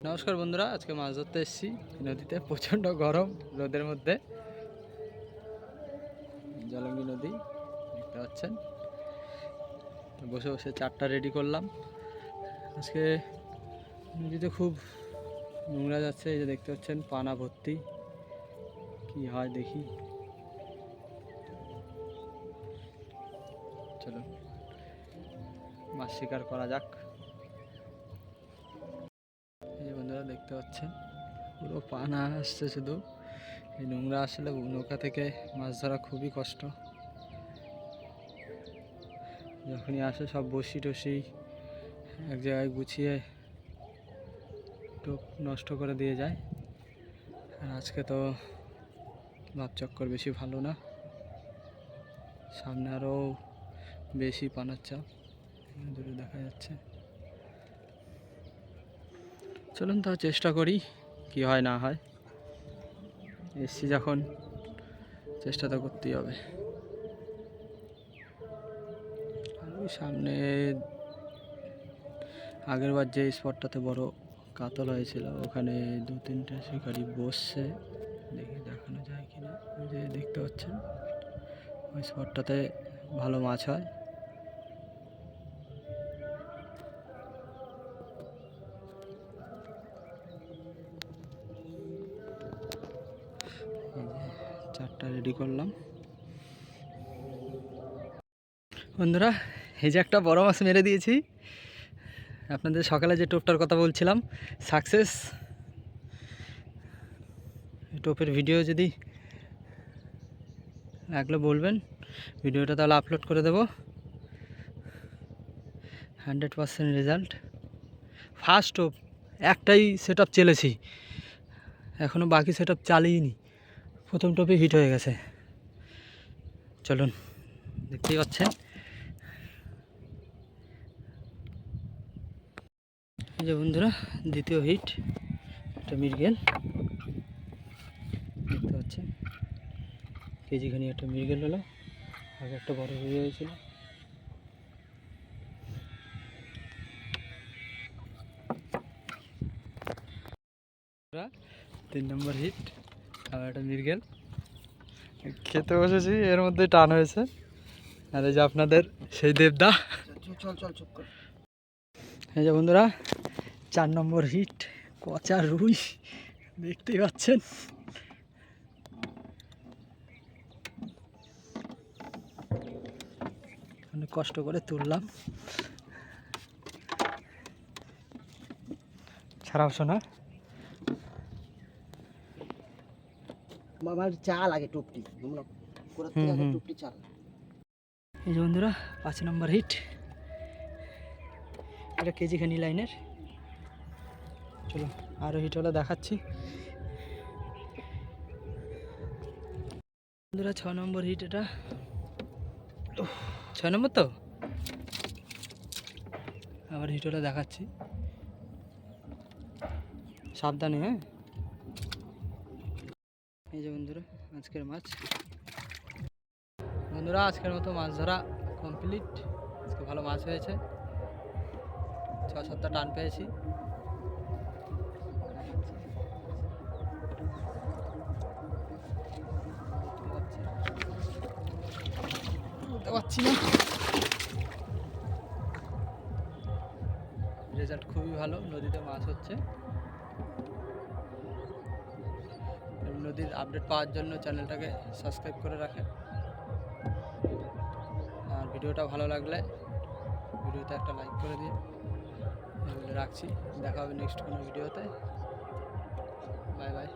নমস্কার বন্ধুরা, আজকে মাছ ধরতে এসেছি। নদীতে প্রচণ্ড গরম, রোদের মধ্যে। জলঙ্গি নদী, দেখতে পাচ্ছেন। বসে বসে চারটা রেডি করলাম। আজকে নদীতে খুব নোংরা যাচ্ছে, এই যে দেখতে পাচ্ছেন, পানা ভর্তি। কি হয় দেখি। চলো মাছ শিকার করা যাক। দেখতে পাচ্ছেন। পুরো পানা আসছে শুধু। এই নোংরা আসলে নৌকা থেকে মাছ ধরা খুবই কষ্ট। যখনই আসে সব বসি টসি এক জায়গায় গুছিয়ে টোপ নষ্ট করে দিয়ে যায়। আর আজকে তো ভাবচক্কর বেশি ভালো না। সামনে আরও বেশি পানার চাপ। দূরে দেখা যাচ্ছে। চলুন তাও চেষ্টা করি, কি হয় না হয়। এসছি যখন, চেষ্টা তো করতেই হবে। সামনে আগের বার যে স্পটটাতে বড় কাতল হয়েছিল, ওখানে দু তিনটে শিকারি বসছে। দেখি দেখানো যায় কিনা, ওই যে দেখতে পাচ্ছেন? ওই স্পটটাতে ভালো মাছ হয়। যে রেডি করলাম। বন্ধুরা, এই যে একটা বড় মাছ মেরে দিয়েছি। আপনাদের সকালে যে টোপটার কথা বলছিলাম সাকসেস টোপের ভিডিও যদি লাগলে বলবেন ভিডিওটা তাহলে আপলোড করে দেব। Hundred percent result first top, একটাই সেট আপ চেলেছি। এখনও বাকি সেট আপ চালিয়েনি প্রথম টপে হিট হয়ে গেছে। চলুন, দেখতেই পাচ্ছেন। যে বন্ধুরা, দ্বিতীয় হিট, একটা মির্গেল দেখতে পাচ্ছেন, কেজিখানি একটা মির্গেল হলো, আগে একটা বড় হয়ে হয়েছিল তিন নম্বর হিট। আবার একটা মির্গেল খেতে বসেছি এর মধ্যে টান হয়েছে। আর এই যে আপনাদের সেই দেবদা। চল চল চুপ কর। এই যে বন্ধুরা চার নম্বর হিট কচা রুই। দেখতেই পাচ্ছেন। অনেক কষ্ট করে তুললাম। খারাপ শোনা। আমার চা লাগে টুপটি তোমরা। টুপটি চাল। এই যে বন্ধুরা পাঁচ নম্বর হিট। এটা কেজি খানি লাইনের। চলো আরও হিট হলে দেখাচ্ছি। বন্ধুরা ছ নম্বর হিট এটা। ছয় নম্বর তো? আবার হিট হলে দেখাচ্ছি। সাবধানে হ্যাঁ? এই যে বন্ধুরা, আজকের মাছ। বন্ধুরা, আজকের মতো মাছ ধরা কমপ্লিট আজকে ভালো মাছ হয়েছে। ছ সাতটা টান পেয়েছি। পারছি না। রেজাল্ট খুবই ভালো, নদীতে মাছ হচ্ছে। নদীর আপডেট পাওয়ার জন্য চ্যানেলটাকে সাবস্ক্রাইব করে রাখেন। আর ভিডিওটা ভালো লাগলে ভিডিওতে একটা লাইক করে দিন। রাখছি। দেখা হবে নেক্সট কোনো ভিডিওতে। Bye bye.